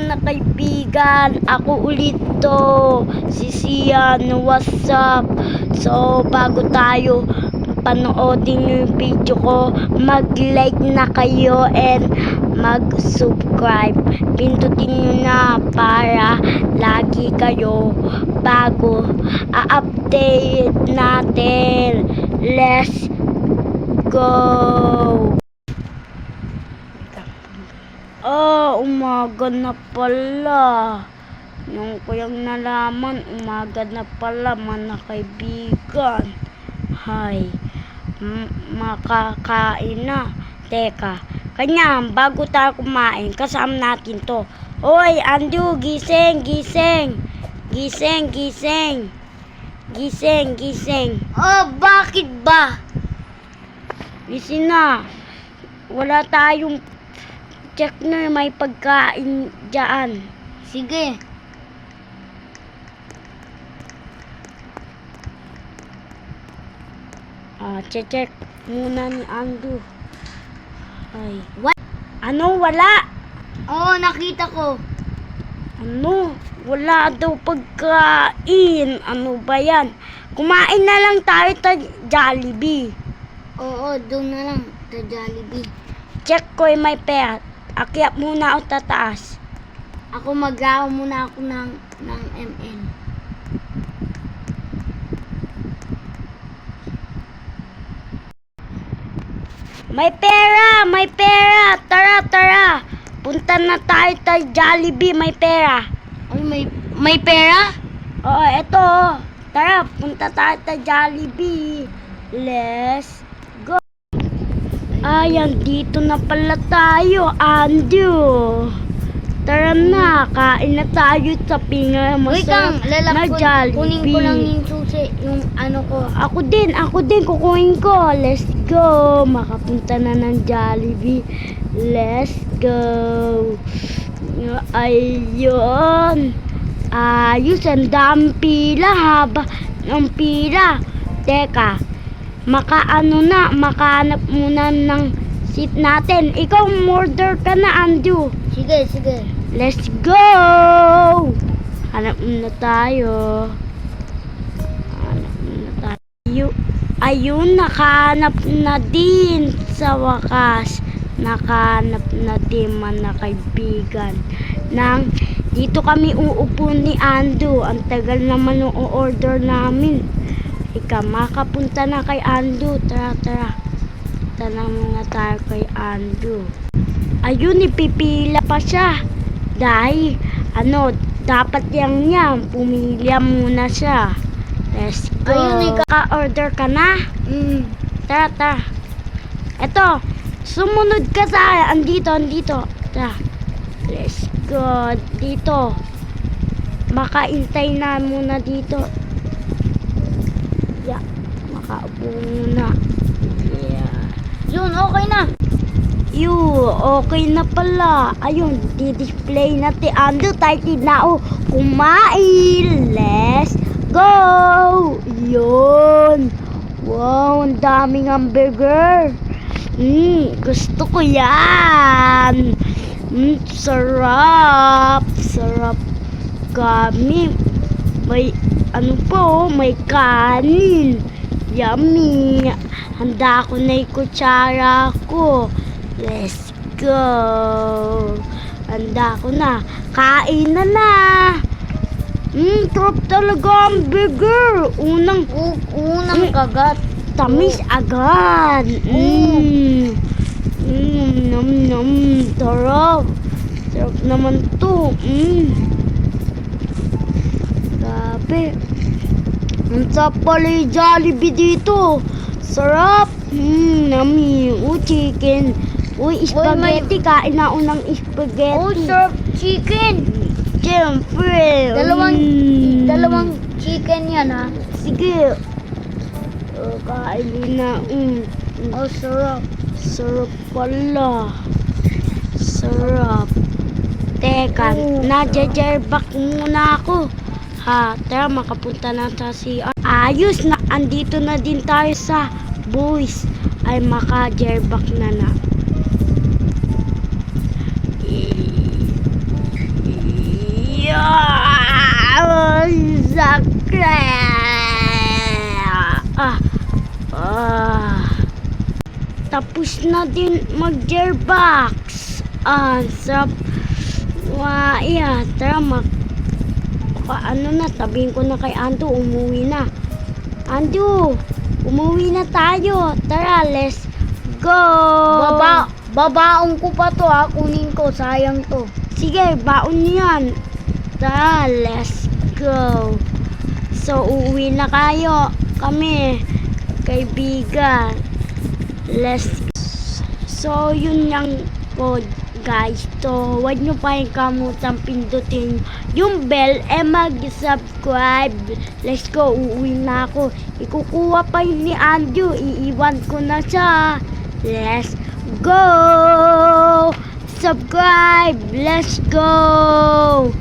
mga kaibigan, ako ulit to, si Sian, what's up? So, bago tayo panoodin yung video ko, mag-like na kayo and mag-subscribe. Pindutin nyo na para lagi kayo bago a-update natin. Let's go! Oh, umaga na pala. Nung ko yung nalaman, umaga na pala, mga kaibigan. Hay, makakain na. Teka, kanya, bago tayo kumain, kasama natin to. Oy, Andu, gising, gising. Gising, gising. Gising, gising. Oh, bakit ba? Gising na. Wala tayong check na may pagkain dyan. Sige. Ah, check muna ni Andu. Ay. What? Ano? Wala? Oo, nakita ko. Ano? Wala daw pagkain. Ano ba yan? Kumain na lang tayo sa Jollibee. Oo, doon na lang. Sa Jollibee. Check ko may pera. Akyat muna ako tataas. Ako mag muna ako ng, ng MN. May pera! May pera! Tara, tara! Punta na tayo sa Jollibee. May pera. Ay, may, may pera? Oo, eto. Tara, punta tayo sa Jollibee. Let's. Ayan, dito na pala tayo, Andrew. Tara na, kain na tayo sa pinga Wait lang, masarap na. Jollibee. Kunin ko lang yung susi, yung ano ko. Ako din, ako din, kukunin ko. Let's go. Makapunta na ng Jollibee. Let's go. Ayun. Ayos, ang daming pila haba ng pila. Teka, makaano na, makahanap muna ng seat natin. Ikaw, order ka na, Andrew. Sige, sige. Let's go! Hanap muna tayo. Hanap muna tayo. Ayun, nakahanap na din sa wakas. Nakahanap na din mga kaibigan. Nang dito kami uupo ni Ando. Ang tagal naman ng order namin. Ika, makapunta na kay Ando. Tara, tara. Tara muna tayo kay Ando. Ayun, ipipila pa siya. Dahil, ano, dapat yang niya, pumila muna siya. Let's go. Ayun, Ka-order ka na? Mm. Tara, tara. Eto, sumunod ka sa, andito, andito. Tara. Let's go. Dito. Makaintay na muna dito. Muna. Yeah. Yun, okay na. Yu, okay na pala. Ayun, di-display natin. Ando tayo na oh, kumain. Let's go! Yun. Wow, ang daming hamburger. Mm, gusto ko yan. Mm, sarap. Sarap kami. May, ano po, may kanin. Yummy. Handa ko na yung kutsara ko. Let's go. Handa ko na. Kain na na. Mmm, sarap talaga ang burger. Unang U unang Mm. kagat. tamis agad. Mmm. Mmm, nam nam. Sarap. Sarap naman to. Mmm. Grabe. Ang sarap pala yung Jollibee dito. Sarap. Mmm, nami. Oh, chicken. Uy, spaghetti. Kain na ako ng spaghetti. Oh, sarap chicken. Siyempre. Dalawang, Mm. dalawang chicken yan ha. Sige. Oh, kain na. Mm. Oh, sarap. Sarap pala. Sarap. Teka, Oh, nadyajerbak muna ako. Ha, tara makapunta na sa CR. Ayos na, andito na din tayo sa boys. Ay maka-jerback na na. Ah, ah. Tapos na din mag-gearbox. Ah, sarap. Wow, yeah, tara mag Baka ano na, tabihin ko na kay Ando, umuwi na. Ando, umuwi na tayo. Tara, let's go. Baba, babaong ko pa to ha. Kunin ko. Sayang to. Sige, baon yan. Tara, let's go. So, uuwi na kayo. Kami, kaibigan. Let's So, yun lang po, guys. So, huwag nyo pa rin kamutang pindutin yung bell eh mag-subscribe. Let's go, uuwi na ako. Ikukuha pa yun ni Andrew. Iiwan ko na siya. Let's go! Subscribe! Let's go!